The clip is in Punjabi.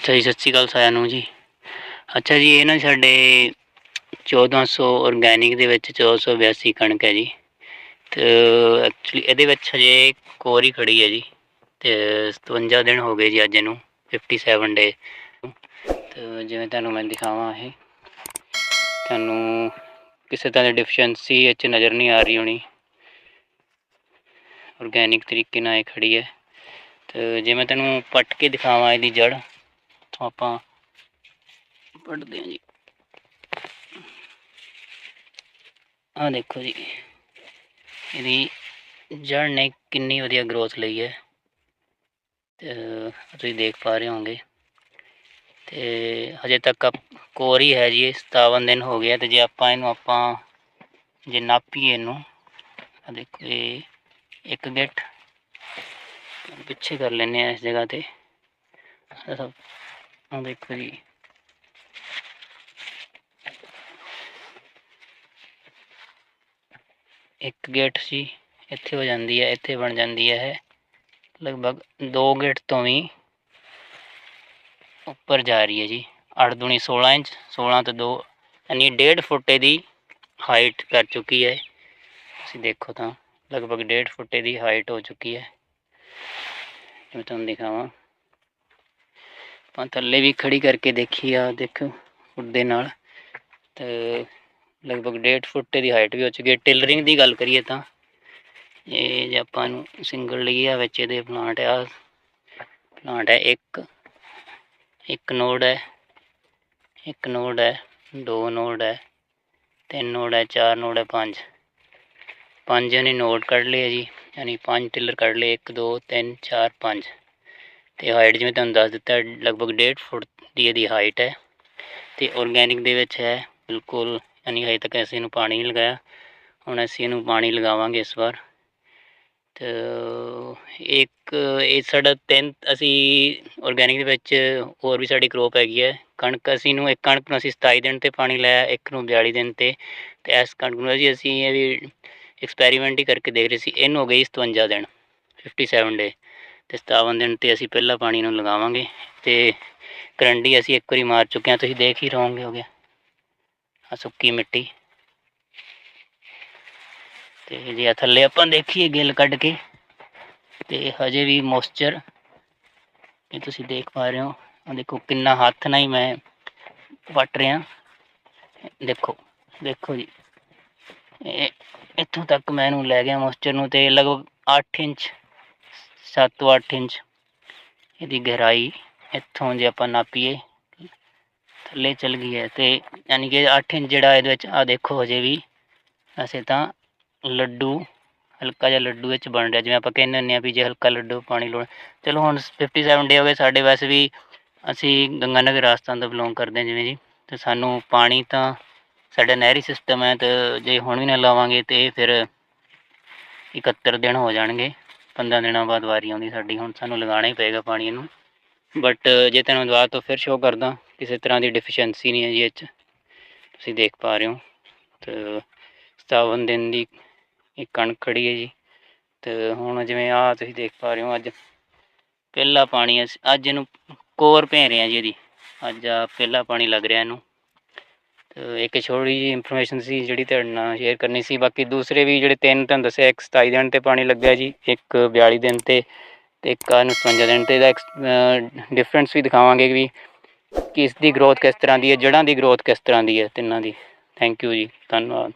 ਅੱਛਾ ਜੀ, ਸਤਿ ਸ਼੍ਰੀ ਅਕਾਲ ਸਾਰਿਆਂ ਨੂੰ ਜੀ। ਅੱਛਾ ਜੀ, ਇਹ ਨਾ ਸਾਡੇ 1400 ਆਰਗੈਨਿਕ ਦੇ ਵਿੱਚ 1482 ਕਣਕ ਹੈ ਜੀ। ਤੇ ਐਕਚੁਅਲੀ ਇਹਦੇ ਵਿੱਚ ਹਜੇ ਕੋਰੀ ਖੜੀ ਹੈ ਜੀ। ਤੇ 57 ਦਿਨ ਹੋ ਗਏ ਜੀ ਅੱਜ ਇਹਨੂੰ 57 ਡੇ ਤੇ ਜਿਵੇਂ ਤੁਹਾਨੂੰ ਮੈਂ ਦਿਖਾਵਾਂ ਇਹ, ਤੁਹਾਨੂੰ ਕਿਸੇ ਤਰ੍ਹਾਂ ਦੀ ਡਿਫੀਸ਼ੀਐਂਸੀ ਇਹ 'ਚ ਨਜ਼ਰ ਨਹੀਂ ਆ ਰਹੀ ਹੋਣੀ। ਆਰਗੈਨਿਕ ਤਰੀਕੇ ਨਾਲ ਇਹ ਖੜੀ ਹੈ। ਤੇ ਜੇ ਮੈਂ ਤੈਨੂੰ ਪੱਟ ਕੇ ਦਿਖਾਵਾਂ ਇਹਦੀ ਜੜ ਤਾਂ ਆਪਾਂ ਪੱਟਦੇ ਹਾਂ ਜੀ। ਆਹ ਦੇਖੋ ਜੀ, ਇਹਦੀ ਜੜ ਨੇ ਕਿੰਨੀ ਵਧੀਆ ਗਰੋਥ ਲਈ ਹੈ। ਤੇ ਤੁਸੀਂ ਦੇਖ ਪਾ ਰਹੇ ਹੋਗੇ ਤੇ ਹਜੇ ਤੱਕ ਕੋਰ ਹੀ ਹੈ ਜੀ, ਇਹ 57 ਦਿਨ ਹੋ ਗਿਆ ਤੇ ਜੇ ਆਪਾਂ ਇਹਨੂੰ ਆਪਾਂ, ਜੇ ਨਾਪੀਏ ਇਹਨੂੰ ਆਹ ਦੇਖੋ ਇਹ ਇੱਕ ਗਿੱਠ ਪਿੱਛੇ ਕਰ ਲੈਨੇ ਆ ਇਸ ਜਗ੍ਹਾ ਤੇ। ਆਹ ਦੇਖੋ ਜੀ ਇੱਕ ਗੇਟ ਸੀ, ਇੱਥੇ ਹੋ ਜਾਂਦੀ ਹੈ, ਇੱਥੇ ਬਣ ਜਾਂਦੀ ਹੈ ਲਗਭਗ ਦੋ ਗੇਟ ਤੋਂ ਵੀ ਉੱਪਰ ਜਾ ਰਹੀ ਹੈ ਜੀ। 8 ਦੂਣੀ 16 ਇੰਚ 16 ਤੇ 2 ਯਾਨੀ 1.5 ਫੁੱਟੇ ਦੀ ਹਾਈਟ ਕਰ ਚੁੱਕੀ ਹੈ। ਤੁਸੀਂ ਦੇਖੋ ਤਾਂ, ਲਗਭਗ 1.5 ਫੁੱਟੇ ਦੀ ਹਾਈਟ ਹੋ ਚੁੱਕੀ ਹੈ। ਮੈਂ ਤੁਹਾਨੂੰ ਦਿਖਾਵਾਂ। ਆਪਾਂ ਥੱਲੇ ਵੀ ਖੜੀ ਕਰਕੇ ਦੇਖੀ ਆ ਦੇਖੋ ਫੁੱਟ ਦੇ ਨਾਲ। ਤੇ ਲਗਭਗ 1.5 ਫੁੱਟ ਦੀ ਹਾਈਟ ਵੀ ਹੋ ਚੁੱਕੀ ਹੈ। ਟਿਲਰਿੰਗ ਦੀ ਗੱਲ ਕਰੀਏ ਤਾਂ, ਇਹ ਜੇ ਆਪਾਂ ਨੂੰ ਸਿੰਗਲ ਲਈ ਆ ਵਿੱਚ ਇਹਦੇ ਪਲਾਂਟ ਆ। ਪਲਾਂਟ ਹੈ ਇੱਕ ਇੱਕ ਨੋਡ ਹੈ, ਇੱਕ ਨੋਡ ਹੈ, ਦੋ ਨੋਡ ਹੈ, ਤਿੰਨ ਨੋਡ ਹੈ, ਚਾਰ ਨੋਡ ਹੈ, ਪੰਜ। ਪੰਜ ਨੇ ਨੋਡ ਕੱਢ ਲਏ ਜੀ, ਯਾਨੀ ਪੰਜ ਟਿਲਰ ਕੱਢ ਲਏ 1 2 3 4 5 ਤੇ ਹਾਈਟ ਜਿਵੇਂ ਤੁਹਾਨੂੰ ਦੱਸ ਦਿੱਤਾ, ਲਗਭਗ 1.5 ਫੁੱਟ ਦੀ ਇਹਦੀ ਹਾਈਟ ਹੈ ਤੇ ਆਰਗੈਨਿਕ ਦੇ ਵਿੱਚ ਹੈ, ਬਿਲਕੁਲ ਯਾਨੀ ਹਜੇ ਤੱਕ ਅਸੀਂ ਇਹਨੂੰ ਪਾਣੀ ਨਹੀਂ ਲਗਾਇਆ, ਹੁਣ ਅਸੀਂ ਇਹਨੂੰ ਪਾਣੀ ਲਗਾਵਾਂਗੇ ਇਸ ਵਾਰ। ਤੇ ਇੱਕ, ਇਹ ਸਾਡਾ ਤਿੰਨ, ਅਸੀਂ ਆਰਗੈਨਿਕ ਦੇ ਵਿੱਚ ਹੋਰ ਵੀ ਸਾਡੀ ਕਰੋਪ ਹੈਗੀ ਹੈ, ਕਣਕ ਅਸੀਂ ਨੂੰ ਇੱਕ ਕਣਕ ਨੂੰ ਅਸੀਂ 27 ਦਿਨ ਤੇ ਪਾਣੀ ਲਾਇਆ, ਇੱਕ ਨੂੰ 42 ਦਿਨ ਤੇ ਤੇ ਇਸ ਕਣਕ ਨੂੰ ਜੀ ਅਸੀਂ ਇਹ ਵੀ ਐਕਸਪੈਰੀਮੈਂਟ ਹੀ ਕਰਕੇ ਦੇਖ ਰਹੇ ਸੀ, ਇਹਨੂੰ ਹੋ ਗਈ 57 ਦਿਨ 57 ਡੇ ਤੇ 57 ਦਿਨ ਤੇ ਅਸੀਂ ਪਹਿਲਾਂ ਪਾਣੀ ਨੂੰ ਲਗਾਵਾਂਗੇ ਤੇ ਕਰੰਡੀ ਅਸੀਂ ਇੱਕ ਵਾਰੀ ਮਾਰ ਚੁੱਕੇ ਹਾਂ, ਤੁਸੀਂ ਦੇਖ ਹੀ ਰਹੋਗੇ ਹੋ ਗਿਆ। ਆ ਸੁੱਕੀ ਮਿੱਟੀ। ਤੇ ਜੇ ਥੱਲੇ ਆਪਾਂ ਦੇਖੀਏ ਗਿੱਲ ਕੱਢ ਕੇ, ਤੇ ਹਜੇ ਵੀ ਮੋਇਸਚਰ ਇਹ ਤੁਸੀਂ ਦੇਖ ਪਾ ਰਹੇ ਹੋ। ਆ ਦੇਖੋ ਕਿੰਨਾ ਹੱਥ ਨਾਲ ਹੀ ਮੈਂ ਵੱਟ ਰਿਹਾ। ਦੇਖੋ ਦੇਖੋ ਜੀ। ਇਹ ਇੱਥੋਂ ਤੱਕ ਮੈਂ ਇਹਨੂੰ ਲੈ ਗਿਆ ਮੋਇਸਚਰ ਨੂੰ ਤੇ ਲਗਭਗ 8 ਇੰਚ 7 ਤੋਂ 8 ਇੰਚ ਇਹਦੀ ਗਹਿਰਾਈ ਇੱਥੋਂ ਜੇ ਆਪਾਂ ਨਾਪੀਏ, ਥੱਲੇ ਚਲ ਗਈ ਹੈ ਤੇ ਯਾਨੀ ਕਿ 8 ਇੰਚ ਜਿਹੜਾ ਇਹਦੇ ਵਿੱਚ ਆ ਦੇਖੋ ਹਜੇ ਵੀ, ਅਸੀਂ ਤਾਂ ਲੱਡੂ, ਹਲਕਾ ਜਿਹਾ ਲੱਡੂ ਵਿੱਚ ਬਣ ਰਿਹਾ, ਜਿਵੇਂ ਆਪਾਂ ਕਹਿੰਦੇ ਹੁੰਦੇ ਆ ਵੀ ਜੇ ਹਲਕਾ ਲੱਡੂ ਪਾਣੀ ਲੋੜ, ਚਲੋ ਹੁਣ 57 ਡੇ ਹੋ ਗਏ, ਸਾਡੇ ਵੈਸੇ ਵੀ ਅਸੀਂ ਗੰਗਾਨਗਰ ਰਾਜਸਥਾਨ ਤੋਂ ਬਿਲੋਂਗ ਕਰਦੇ ਹਾਂ ਜਿਵੇਂ ਜੀ, ਤੇ ਸਾਨੂੰ ਪਾਣੀ ਤਾਂ ਸਾਡਾ ਨਹਿਰੀ ਸਿਸਟਮ ਹੈ ਤੇ ਜੇ ਹੁਣ ਵੀ ਨਾ ਲਾਵਾਂਗੇ ਤੇ ਫਿਰ 71 ਦਿਨ ਹੋ ਜਾਣਗੇ। 15 ਦਿਨਾਂ ਬਾਅਦ ਵਾਰੀ ਆਉਂਦੀ ਸਾਡੀ, ਹੁਣ ਸਾਨੂੰ ਲਗਾਉਣਾ ਹੀ ਪਏਗਾ ਪਾਣੀ ਇਹਨੂੰ। ਬਟ ਜੇ ਤੁਹਾਨੂੰ ਦੁਬਾਰਾ ਤੋਂ ਫਿਰ ਸ਼ੋਅ ਕਰਦਾ, ਕਿਸੇ ਤਰ੍ਹਾਂ ਦੀ ਡਿਫੀਸ਼ੀਐਂਸੀ ਨਹੀਂ ਹੈ ਜੀ ਇਹ 'ਚ। ਤੁਸੀਂ ਦੇਖ ਪਾ ਰਹੇ ਹੋ। ਤੇ 57 ਦਿਨ ਦੀ ਇਹ ਕਣਕ ਖੜੀ ਹੈ ਜੀ। ਤੇ ਹੁਣ ਜਿਵੇਂ ਆ ਤੁਸੀਂ ਦੇਖ ਪਾ ਰਹੇ ਹੋ, ਅੱਜ ਪਹਿਲਾ ਪਾਣੀ ਅਸੀਂ ਅੱਜ ਇਹਨੂੰ ਕੋਰ ਭੇ ਰਹੇ ਹਾਂ ਜੀ ਇਹਦੀ। ਅੱਜ ਆ ਪਹਿਲਾ ਪਾਣੀ ਲੱਗ ਰਿਹਾ ਇਹਨੂੰ। ਇੱਕ ਛੋਟੀ ਜਿਹੀ ਇਨਫੋਰਮੇਸ਼ਨ ਸੀ ਜਿਹੜੀ ਤੁਹਾਡੇ ਨਾਲ ਸ਼ੇਅਰ ਕਰਨੀ ਸੀ। ਬਾਕੀ ਦੂਸਰੇ ਵੀ ਜਿਹੜੇ ਤਿੰਨ ਤੁਹਾਨੂੰ ਦੱਸਿਆ, ਇੱਕ 27 ਦਿਨ ਤੇ ਪਾਣੀ ਲੱਗਿਆ ਜੀ, ਇੱਕ 42 ਦਿਨ ਤੇ ਤੇ ਇੱਕ ਆ 57 ਦਿਨ ਤੇ। ਦਾ ਡਿਫਰੈਂਸ ਵੀ ਦਿਖਾਵਾਂਗੇ ਵੀ ਕਿਸ ਦੀ ਗਰੋਥ ਕਿਸ ਤਰ੍ਹਾਂ ਦੀ ਹੈ ਜੜ੍ਹਾਂ ਦੀ ਗਰੋਥ ਕਿਸ ਤਰ੍ਹਾਂ ਦੀ ਹੈ, ਤਿੰਨਾਂ ਦੀ। ਥੈਂਕ ਯੂ ਜੀ, ਧੰਨਵਾਦ।